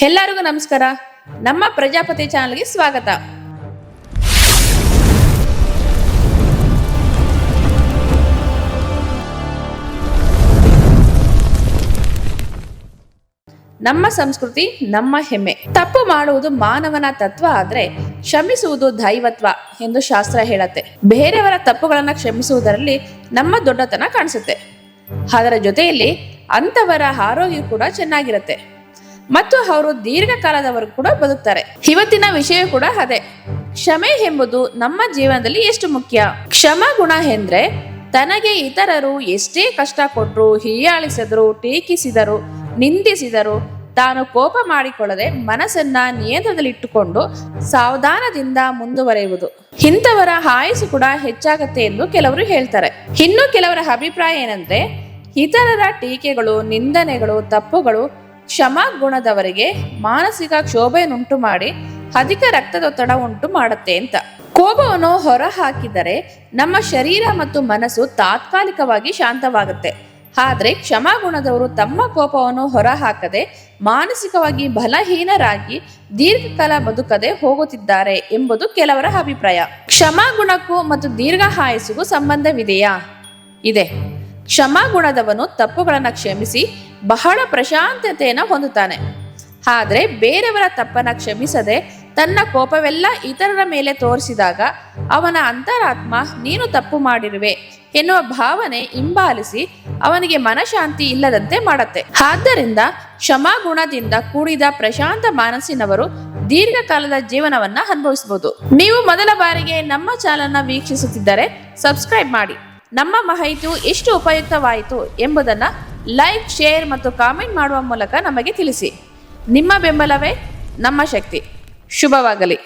ಎಲ್ಲರಿಗೂ ನಮಸ್ಕಾರ. ನಮ್ಮ ಪ್ರಜಾಪತಿ ಚಾನಲ್ಗೆ ಸ್ವಾಗತ. ನಮ್ಮ ಸಂಸ್ಕೃತಿ, ನಮ್ಮ ಹೆಮ್ಮೆ. ತಪ್ಪು ಮಾಡುವುದು ಮಾನವನ ತತ್ವ ಆದ್ರೆ ಕ್ಷಮಿಸುವುದು ದೈವತ್ವ ಎಂದು ಶಾಸ್ತ್ರ ಹೇಳತ್ತೆ. ಬೇರೆಯವರ ತಪ್ಪುಗಳನ್ನ ಕ್ಷಮಿಸುವುದರಲ್ಲಿ ನಮ್ಮ ದೊಡ್ಡತನ ಕಾಣಿಸುತ್ತೆ. ಅದರ ಜೊತೆಯಲ್ಲಿ ಅಂತವರ ಆರೋಗ್ಯ ಕೂಡ ಚೆನ್ನಾಗಿರುತ್ತೆ. ಮತ್ತು ಅವರು ದೀರ್ಘಕಾಲದವರೆಗೂ ಕೂಡ ಬದುಕ್ತಾರೆ. ಇವತ್ತಿನ ವಿಷಯ ಕೂಡ ಅದೇ. ಕ್ಷಮೆ ಎಂಬುದು ನಮ್ಮ ಜೀವನದಲ್ಲಿ ಎಷ್ಟು ಮುಖ್ಯ? ಕ್ಷಮ ಗುಣ ಎಂದ್ರೆ ತನಗೆ ಇತರರು ಎಷ್ಟೇ ಕಷ್ಟ ಕೊಟ್ಟರು ಹೀಯಾಳಿಸಿದ್ರು, ಟೀಕಿಸಿದರು, ನಿಂದಿಸಿದರು, ತಾನು ಕೋಪ ಮಾಡಿಕೊಳ್ಳದೆ ಮನಸ್ಸನ್ನ ನಿಯಂತ್ರಣದಲ್ಲಿಟ್ಟುಕೊಂಡು ಸಾವಧಾನದಿಂದ ಮುಂದುವರೆಯುವುದು. ಇಂಥವರ ಆಯಸ್ಸು ಕೂಡ ಹೆಚ್ಚಾಗತ್ತೆ ಎಂದು ಕೆಲವರು ಹೇಳ್ತಾರೆ. ಇನ್ನು ಕೆಲವರ ಅಭಿಪ್ರಾಯ ಏನಂದ್ರೆ, ಇತರರ ಟೀಕೆಗಳು, ನಿಂದನೆಗಳು, ತಪ್ಪುಗಳು ಕ್ಷಮಾ ಗುಣದವರಿಗೆ ಮಾನಸಿಕ ಕ್ಷೋಭೆಯನ್ನುಂಟು ಮಾಡಿ ಅಧಿಕ ರಕ್ತದೊತ್ತಡ ಉಂಟು ಮಾಡುತ್ತೆ ಅಂತ. ಕೋಪವನ್ನು ಹೊರ ಹಾಕಿದರೆ ನಮ್ಮ ಶರೀರ ಮತ್ತು ಮನಸ್ಸು ತಾತ್ಕಾಲಿಕವಾಗಿ ಶಾಂತವಾಗುತ್ತೆ. ಆದರೆ ಕ್ಷಮಾಗುಣದವರು ತಮ್ಮ ಕೋಪವನ್ನು ಹೊರ ಹಾಕದೆ ಮಾನಸಿಕವಾಗಿ ಬಲಹೀನರಾಗಿ ದೀರ್ಘಕಾಲ ಬದುಕದೆ ಹೋಗುತ್ತಿದ್ದಾರೆ ಎಂಬುದು ಕೆಲವರ ಅಭಿಪ್ರಾಯ. ಕ್ಷಮಾಗುಣಕ್ಕೂ ಮತ್ತು ದೀರ್ಘ ಆಯಸ್ಸಿಗೂ ಸಂಬಂಧವಿದೆಯಾ? ಇದೆ. ಕ್ಷಮಾಗುಣದವನು ತಪ್ಪುಗಳನ್ನು ಕ್ಷಮಿಸಿ ಬಹಳ ಪ್ರಶಾಂತತೆಯನ್ನು ಹೊಂದುತ್ತಾನೆ. ಆದರೆ ಬೇರೆಯವರ ತಪ್ಪನ್ನು ಕ್ಷಮಿಸದೆ ತನ್ನ ಕೋಪವೆಲ್ಲ ಇತರರ ಮೇಲೆ ತೋರಿಸಿದಾಗ ಅವನ ಅಂತರಾತ್ಮ, ನೀನು ತಪ್ಪು ಮಾಡಿರುವೆ ಎನ್ನುವ ಭಾವನೆ ಹಿಂಬಾಲಿಸಿ ಅವನಿಗೆ ಮನಶಾಂತಿ ಇಲ್ಲದಂತೆ ಮಾಡುತ್ತೆ. ಆದ್ದರಿಂದ ಕ್ಷಮಾಗುಣದಿಂದ ಕೂಡಿದ ಪ್ರಶಾಂತ ಮಾನಸಿನವರು ದೀರ್ಘಕಾಲದ ಜೀವನವನ್ನ ಅನುಭವಿಸಬಹುದು. ನೀವು ಮೊದಲ ಬಾರಿಗೆ ನಮ್ಮ ಚಾನಲ್ನ ವೀಕ್ಷಿಸುತ್ತಿದ್ದರೆ ಸಬ್ಸ್ಕ್ರೈಬ್ ಮಾಡಿ. ನಮ್ಮ ಮಾಹಿತಿಯು ಎಷ್ಟು ಉಪಯುಕ್ತವಾಯಿತು ಎಂಬುದನ್ನ ಲೈಕ್ ಶೇರ್ ಮತ್ತು ಕಾಮೆಂಟ್ ಮಾಡುವ ಮೂಲಕ ನಮಗೆ ತಿಳಿಸಿ. ನಿಮ್ಮ ಬೆಂಬಲವೇ ನಮ್ಮ ಶಕ್ತಿ. ಶುಭವಾಗಲಿ.